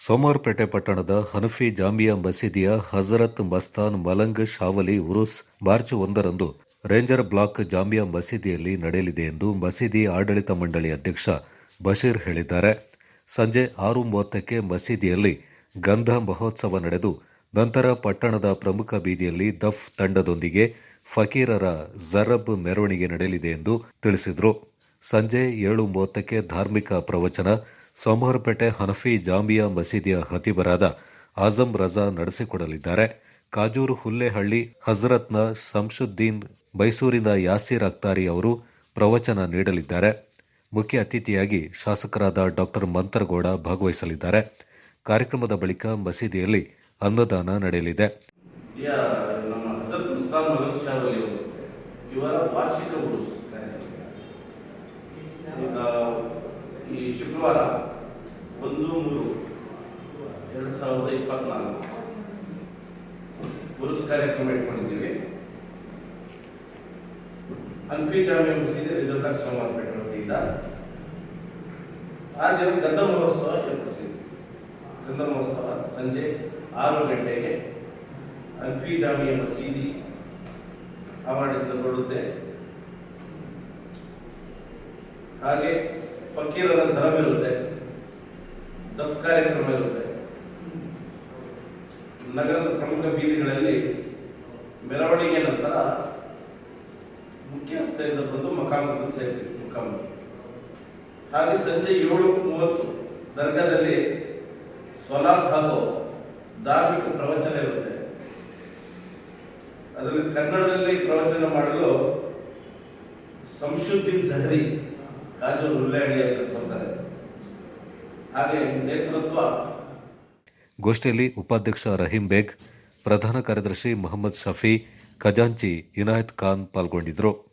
ಸೋಮವಾರಪೇಟೆ ಪಟ್ಟಣದ ಹನಫಿ ಜಾಮಿಯಾ ಮಸೀದಿಯ ಹಜರತ್ ಮಸ್ತಾನ್ ಮಲಂಗ್ ಶಾವಲಿ ಉರುಸ್ ಮಾರ್ಚ್ ಒಂದರಂದು ರೇಂಜರ್ ಬ್ಲಾಕ್ ಜಾಮಿಯಾ ಮಸೀದಿಯಲ್ಲಿ ನಡೆಯಲಿದೆ ಎಂದು ಮಸೀದಿ ಆಡಳಿತ ಮಂಡಳಿ ಅಧ್ಯಕ್ಷ ಬಶೀರ್ ಹೇಳಿದ್ದಾರೆ. ಸಂಜೆ ಆರು ಮೂವತ್ತಕ್ಕೆ ಮಸೀದಿಯಲ್ಲಿ ಗಂಧ ಮಹೋತ್ಸವ ನಡೆದು, ನಂತರ ಪಟ್ಟಣದ ಪ್ರಮುಖ ಬೀದಿಯಲ್ಲಿ ದಫ್ ತಂಡದೊಂದಿಗೆ ಫಕೀರರ ಜರಬ್ ಮೆರವಣಿಗೆ ನಡೆಯಲಿದೆ ಎಂದು ತಿಳಿಸಿದರು. ಸಂಜೆ ಏಳು ಮೂವತ್ತಕ್ಕೆ ಧಾರ್ಮಿಕ ಪ್ರವಚನ ಸೋಮವಾರಪೇಟೆ ಹನಫಿ ಜಾಮಿಯಾ ಮಸೀದಿಯ ಹತಿಬರಾದ ಆಜಂ ರಜಾ ನಡೆಸಿಕೊಡಲಿದ್ದಾರೆ. ಕಾಜೂರು ಹುಲ್ಲೆಹಳ್ಳಿ ಹಜರತ್ನ ಶಂಶುದ್ದೀನ್ ಮೈಸೂರಿನ ಯಾಸೀರ್ ಅಕ್ತಾರಿ ಅವರು ಪ್ರವಚನ ನೀಡಲಿದ್ದಾರೆ. ಮುಖ್ಯ ಅತಿಥಿಯಾಗಿ ಶಾಸಕರಾದ ಡಾಕ್ಟರ್ ಮಂತರಗೌಡ ಭಾಗವಹಿಸಲಿದ್ದಾರೆ. ಕಾರ್ಯಕ್ರಮದ ಬಳಿಕ ಮಸೀದಿಯಲ್ಲಿ ಅನ್ನದಾನ ನಡೆಯಲಿದೆ. ಇವರ ವಾರ್ಷಿಕ ಈ ಶುಕ್ರವಾರ ಒಂದು ಮೂರು ಎರಡು ಸಾವಿರದ ಇಪ್ಪತ್ನಾಲ್ಕು ಉರುಸ್ ಕಾರ್ಯಕ್ರಮ ಇಟ್ಕೊಂಡಿದ್ದೀವಿ. ಅನ್ಫಿ ಜಾಮಿಯಾ ಮಸೀದಿ ರಿಸಲ್ಟ್ ಸೋಮವಾರಪೇಟೆ ವತಿಯಿಂದ ಆ ದಿನ ಗಂಧ ಮಹೋತ್ಸವ ಏರ್ಪಡಿಸಿದ್ವಿ. ಗಂಧ ಮಹೋತ್ಸವ ಸಂಜೆ ಆರು ಗಂಟೆಗೆ ಅನ್ಫಿ ಜಾಮಿಯ ಮಸೀದಿ ಆವರಣದಿಂದ ಹೊರಡುತ್ತೆ. ಹಾಗೆ ಫಕೀರರ ಸರವಿರುತ್ತೆ ದಫ್ ಕಾರ್ಯಕ್ರಮ ಇರುತ್ತೆ. ನಗರದ ಪ್ರಮುಖ ಬೀದಿಗಳಲ್ಲಿ ಮೆರವಣಿಗೆ ನಂತರ ಮುಖ್ಯಸ್ಥರಿಂದ ಬಂದು ಮಕಾಮಕ್ಕೆ ಸೇರ್ತೀವಿ ಮುಖಾಮುಖಿ ಹಾಗೆ ಸಂಜೆ ಏಳು ಮೂವತ್ತು ದರ್ಗಾದಲ್ಲಿ ಸ್ವಲಾತ್ ಹಾಗೂ ಧಾರ್ಮಿಕ ಪ್ರವಚನ ಇರುತ್ತೆ. ಅದರಲ್ಲಿ ಕನ್ನಡದಲ್ಲಿ ಪ್ರವಚನ ಮಾಡಲು ಸಂಶುದ್ದೀನ್ ನೇತೃತ್ವ. ಗೋಷ್ಠಿಯಲ್ಲಿ ಉಪಾಧ್ಯಕ್ಷ ರಹೀಂ ಬೇಗ್ ಪ್ರಧಾನ ಕಾರ್ಯದರ್ಶಿ ಮೊಹಮ್ಮದ್ ಶಫಿ ಖಜಾಂಚಿ ಇನಾಯತ್ ಖಾನ್ ಪಾಲ್ಗೊಂಡಿದ್ದರು.